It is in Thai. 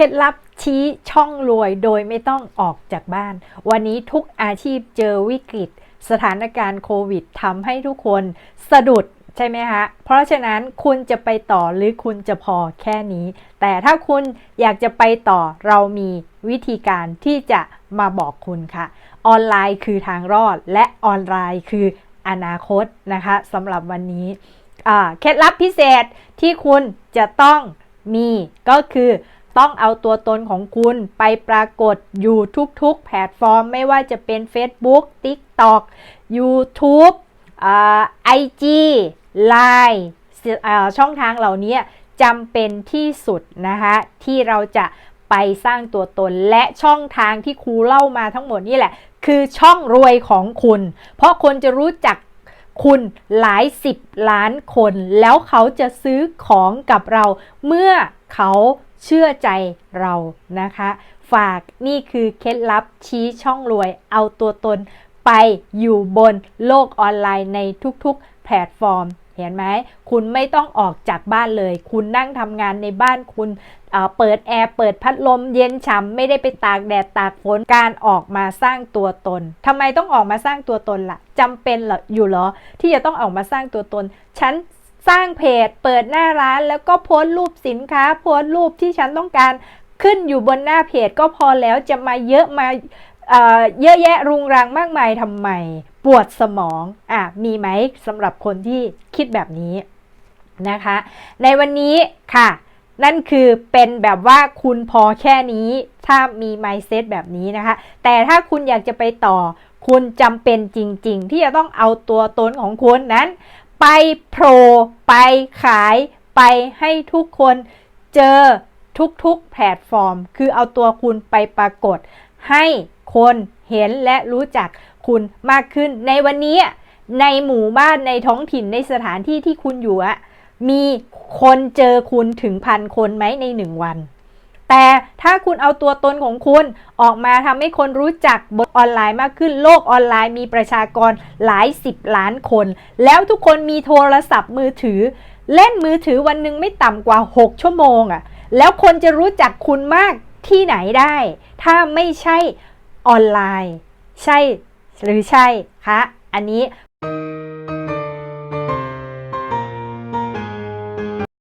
เคล็ดลับชี้ช่องรวยโดยไม่ต้องออกจากบ้าน วันนี้ทุกอาชีพเจอวิกฤต สถานการณ์โควิดทำให้ทุกคนสะดุดใช่ไหมคะ เพราะฉะนั้นคุณจะไปต่อหรือคุณจะพอแค่นี้ แต่ถ้าคุณอยากจะไปต่อเรามีวิธีการที่จะมาบอกคุณค่ะ ออนไลน์คือทางรอด และออนไลน์คืออนาคตนะคะสำหรับวันนี้เคล็ดลับพิเศษที่คุณจะต้องมีก็คือ ต้องเอาตัวตนของคุณไปปรากฏอยู่ทุกๆ แพลตฟอร์ม ไม่ว่าจะเป็น Facebook TikTok YouTube ไอจีไลน์ช่องทางเหล่านี้จำเป็นที่สุดนะคะที่เราจะไปสร้างตัวตนและช่องทางที่ครูเล่ามาทั้งหมดนี่แหละ คือช่องรวยของคุณ เพราะคนจะรู้จักคุณหลายสิบล้านคน แล้วเขาจะซื้อของกับเราเมื่อเขา เชื่อใจเรานะคะ ฝากนี่คือเคล็ดลับชี้ช่องรวย เอาตัวตนไปอยู่บนโลกออนไลน์ในทุกๆ แพลตฟอร์ม เห็นไหม คุณไม่ต้องออกจากบ้านเลย คุณนั่งทำงานในบ้านคุณเเปิดแอร์เปิดพัดลมเย็นฉ่ำไม่ได้ไปตากแดดตากฝนการออกมาสร้างตัวตนทำไมต้องออกมาสร้างตัวตนละ่ะจำเป็นเหรออยู่เหรอ ที่จะต้องออกมาสร้างตัวตน ฉัน สร้างเพจ เปิดหน้าร้านแล้วก็โพสต์รูปสินค้า โพสต์รูปที่ฉันต้องการขึ้นอยู่บนหน้าเพจก็พอแล้วจะมาเยอะมาเยอะแยะรุงรังมากมายทำไม ปวดสมองอะมีไหมสำหรับคนที่คิดแบบนี้นะคะ ในวันนี้ค่ะ นั่นคือเป็นแบบว่าคุณพอแค่นี้ ถ้ามี mindset แบบนี้นะคะ แต่ถ้าคุณอยากจะไปต่อ คุณจำเป็นจริง ๆ ที่จะต้องเอาตัวตนของคุณนั้น ไปโผล่ไปขายไปให้ทุกคนเจอทุกๆแพลตฟอร์ม คือเอาตัวคุณไปปรากฏ ให้คนเห็นและรู้จักคุณมากขึ้น ในวันนี้ในหมู่บ้านในท้องถิ่นในสถานที่ที่คุณอยู่อะมีคนเจอคุณถึงพันคนไหมในหนึ่งวัน แต่ถ้าคุณเอาตัวตนของคุณออกมาทำให้คนรู้จักบนออนไลน์มากขึ้น โลกออนไลน์มีประชากรหลายสิบล้านคน แล้วทุกคนมีโทรศัพท์มือถือ เล่นมือถือวันหนึ่งไม่ต่ำกว่า 6 ชั่วโมงอะ่ะ แล้วคนจะรู้จักคุณมากที่ไหนได้ ถ้าไม่ใช่ออนไลน์ ใช่หรือใช่คะอันนี้